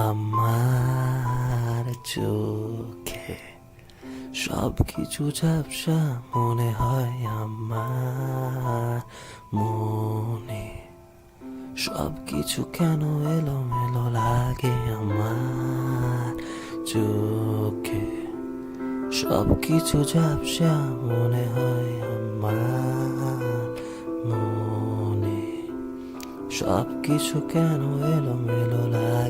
আমার চোখে সব কিছু ঝাপসা মনে হয় আমার মনে। সব কিছু কেন এলো মেলো লাগে আমার চোখে? সব কিছু ঝাপসা মনে হয় আমার মনে। সব কিছু কেন এলো মেলো লাগে